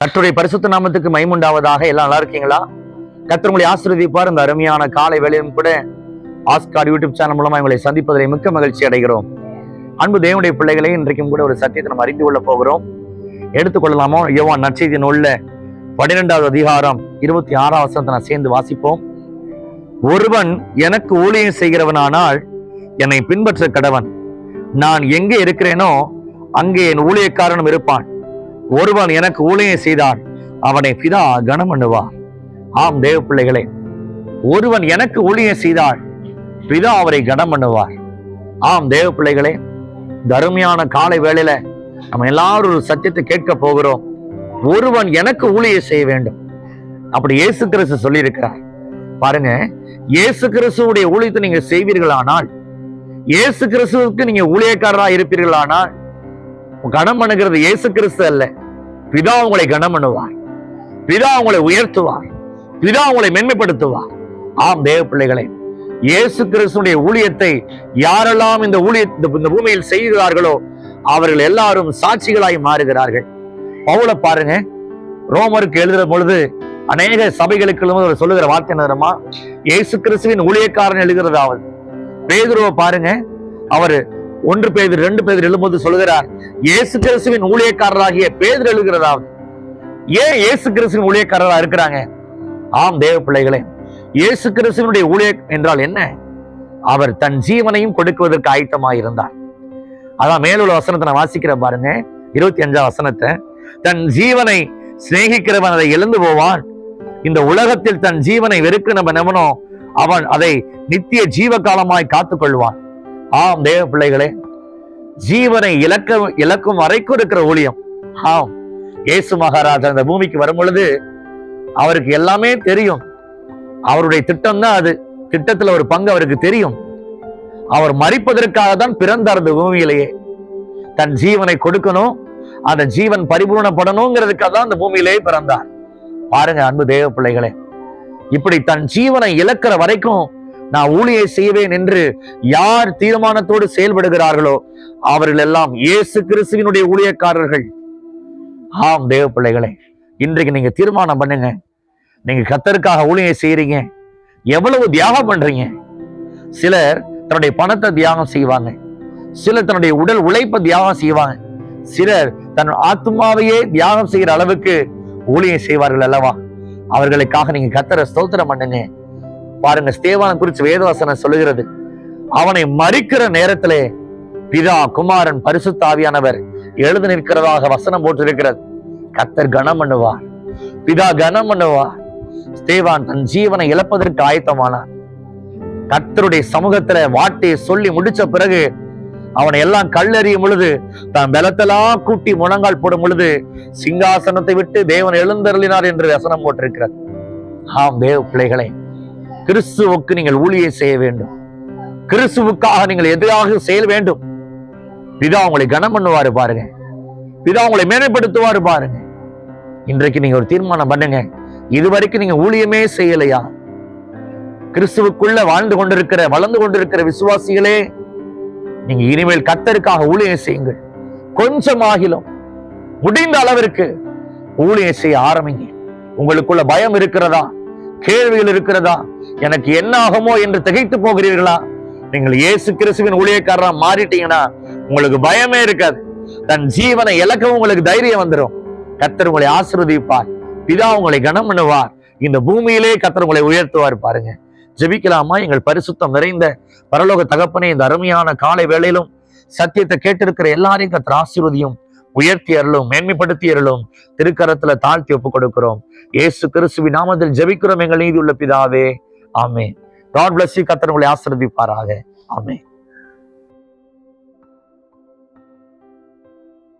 கற்றுடைய பரிசுத்த நாமத்துக்கு மைமுண்டாவதாக. எல்லாம் நல்லா இருக்கீங்களா? கர்த்தர் உங்களை ஆசீர்வதிப்பார். இந்த அருமையான காலை வேலையும் கூட ஆஸ்கார் யூடியூப் சேனல் மூலமா உங்களை சந்திப்பதில் மிக்க மகிழ்ச்சி அடைகிறோம். அன்பு தேவனுடைய பிள்ளைகளை இன்றைக்கும் கூட ஒரு சத்தியத்தை நம்ம அறிந்து கொள்ள போகிறோம். எடுத்துக்கொள்ளலாமோ யோவான் நற்செய்தி நூல்ல பன்னிரெண்டாவது அதிகாரம் இருபத்தி ஆறாம் வசனத்தை நான் சேர்ந்து வாசிப்போம். ஒருவன் எனக்கு ஊழியம் செய்கிறவனானால் என்னை பின்பற்ற கடவன். நான் எங்கே இருக்கிறேனோ அங்கே என் ஊழியக்காரனும் இருப்பான். ஒருவன் எனக்கு ஊழியம் செய்தால் அவனை பிதா கனம் பண்ணுவார். ஆம் தேவ பிள்ளைகளே ஒருவன் எனக்கு ஊழியம் செய்தால் பிதா அவரை கனம் பண்ணுவார். ஆம் தேவ பிள்ளைகளே தருமையான காலை வேளையில நம்ம எல்லாரும் ஒரு சத்தியத்தை கேட்க போகிறோம். ஒருவன் எனக்கு ஊழியம் செய்ய வேண்டும். அப்படி இயேசு கிறிஸ்து சொல்லியிருக்கிறார். பாருங்க இயேசு கிறிஸ்துடைய ஊழியத்தை நீங்க செய்வீர்களானால் இயேசு கிறிஸ்துவுக்கு நீங்க ஊழியக்காரராக இருப்பீர்களானால் கனம் பண்ணுகிறது இயேசு கிறிஸ்து அல்ல. பிதா உங்களை கனம் பண்ணுவார். பிதா உங்களை உயர்த்துவார். பிதா உங்களை மென்மைப்படுத்துவார். ஆம் தேவ பிள்ளைகளே இயேசு கிறிஸ்துடைய ஊழியத்தை யாரெல்லாம் இந்த ஊழிய இந்த- பூமியில் செய்கிறார்களோ அவர்கள் எல்லாரும் சாட்சிகளாய் மாறுகிறார்கள். பவுல பாருங்க ரோமருக்கு எழுதுற பொழுது அநேக சபைகளுக்கு அவர் சொல்லுகிற வார்த்தை என்ன இயேசு கிறிஸ்துவின் ஊழியக்காரன் எழுதுகிறதாவது. பேதுருவை பாருங்க அவர் ஒன்று பேதர் ரெண்டு பேதர் எழும்போது சொல்கிறார் இயேசு கிறிஸ்துவின் ஊழியக்காரராகிய பேதர் எழுகிறதாவது? ஏன் இயேசு கிறிஸ்துவின் ஊழியக்காரராக இருக்கிறாங்க? ஆம் தேவ பிள்ளைகளே இயேசு கிறிஸ்துவனுடைய ஊழிய என்றால் என்ன? அவர் தன் ஜீவனையும் கொடுக்குவதற்கு ஆயத்தமாக இருந்தார். அதான் மேலுள்ள வசனத்தை நான் வாசிக்கிறேன் பாருங்க. இருபத்தி அஞ்சாம் வசனத்தை தன் ஜீவனை சிநேகிக்கிறவன் அதை இழந்து போவான். இந்த உலகத்தில் தன் ஜீவனை வெறுக்க நம்ம நம்பனோ அவன் அதை நித்திய ஜீவ காலமாய் காத்துக் கொள்வான் ஆம் தேவ பிள்ளைகளே ஜீவனை இழக்க இழக்கும் வரைக்கும் இருக்கிற ஊழியம். ஆம். இயேசு மகாராஜா அந்த பூமிக்கு வரும் பொழுது அவருக்கு எல்லாமே தெரியும். அவருடைய திட்டம் தான் அது. திட்டத்துல ஒரு பங்கு அவருக்கு தெரியும். அவர் மறிப்பதற்காக தான் பிறந்தார் அந்த பூமியிலேயே. தன் ஜீவனை கொடுக்கணும் அந்த ஜீவன் பரிபூர்ணப்படணுங்கிறதுக்காக தான் அந்த பூமியிலேயே பிறந்தார். பாருங்க அன்பு தேவ பிள்ளைகளே இப்படி தன் ஜீவனை இழக்கிற வரைக்கும் நான் ஊழியை செய்வேன் என்று யார் தீர்மானத்தோடு செயல்படுகிறார்களோ அவர்கள் எல்லாம் இயேசு கிறிஸ்துவினுடைய ஊழியக்காரர்கள். ஆம் தேவ பிள்ளைகளை இன்றைக்கு நீங்க தீர்மானம் பண்ணுங்க. நீங்க கத்தருக்காக ஊழியை செய்யறீங்க எவ்வளவு தியாகம் பண்றீங்க? சிலர் தன்னுடைய பணத்தை தியாகம் செய்வாங்க. சிலர் தன்னுடைய உடல் உழைப்பை தியாகம் செய்வாங்க. சிலர் தன் ஆத்மாவையே தியாகம் செய்கிற அளவுக்கு ஊழியை செய்வார்கள் அல்லவா? அவர்களுக்காக நீங்க கத்தரை ஸ்தோத்திரம் பண்ணுங்க. பாருங்க ஸ்தேவானம் குறித்து வேதவாசனம் சொல்லுகிறது. அவனை மறிக்கிற நேரத்திலே பிதா குமாரன் பரிசுத்த தாவியானவர் எழுது நிற்கிறதாக வசனம் போட்டிருக்கிறது கத்தர் கனம் பண்ணுவார். பிதா கனம் பண்ணுவார். ஸ்தேவான் தன் ஜீவனை இழப்பதற்கு ஆயத்தமானார். கத்தருடைய சமூகத்துல வாட்டி சொல்லி முடிச்ச பிறகு அவனை எல்லாம் கல்லறியும் பொழுது தான் பலத்தெல்லாம் கூட்டி முழங்கால் போடும் பொழுது சிங்காசனத்தை விட்டு தேவன் எழுந்தருளினார் என்று வசனம் போட்டிருக்கிறார் ஆம் தேவ பிள்ளைகளே கிறிஸ்துவுக்கு நீங்கள் ஊழியை செய்ய வேண்டும். கிறிஸ்துவுக்காக நீங்கள் எதிராக செய்ய வேண்டும். பிதா உங்களை கனம் பண்ணுவாரு பாருங்க. பிதா உங்களை மேன்மைப்படுத்துவாரு பாருங்க. இன்றைக்கு நீங்க ஒரு தீர்மானம் பண்ணுங்க. இதுவரைக்கும் நீங்க ஊழியமே செய்யலையா? கிறிஸ்துவுக்குள்ள வாழ்ந்து கொண்டிருக்கிற வளர்ந்து கொண்டிருக்கிற விசுவாசிகளே நீங்க இனிமேல் கத்தருக்காக ஊழியம் செய்யுங்கள். கொஞ்சம் ஆகிலும் முடிந்த அளவிற்கு ஊழியம் செய்ய ஆரம்பிங்க. உங்களுக்குள்ள பயம் இருக்கிறதா? கேள்விகள் இருக்கிறதா? எனக்கு என்ன ஆகுமோ என்று திகைத்து போகிறீர்களா? நீங்கள் இயேசு கிறிஸ்துவின் ஊழியக்காரரா மாறிட்டீங்கன்னா உங்களுக்கு பயமே இருக்காது. தன் ஜீவனை இழக்கவும் உங்களுக்கு தைரியம் வந்துடும் கத்தர் உங்களை ஆசிர்வதிப்பார். பிதா உங்களை கனம் பண்ணுவார். இந்த பூமியிலே கத்தர் உங்களை உயர்த்துவார் பாருங்க. ஜெபிக்கலாமா? எங்கள் பரிசுத்தம் நிறைந்த பரலோக தகப்பனே இந்த அருமையான காலை வேளையிலும் சத்தியத்தை கேட்டிருக்கிற எல்லாரையும் கத்திர ஆசீர்வதியும் உயர்த்தி அருளும் மேன்மைப்படுத்தி அருளும் திருக்கரத்துல தாழ்த்தி ஒப்புக் கொடுக்கிறோம். ஏசு கிறிஸ்துவி நாமத்தில் ஜெபிக்கிறோம் எங்கள் நீதி உள்ள பிதாவே. ஆமே காட் பிளஸ் கத்தர் உங்களை ஆசிரதிப்பாராக ஆமே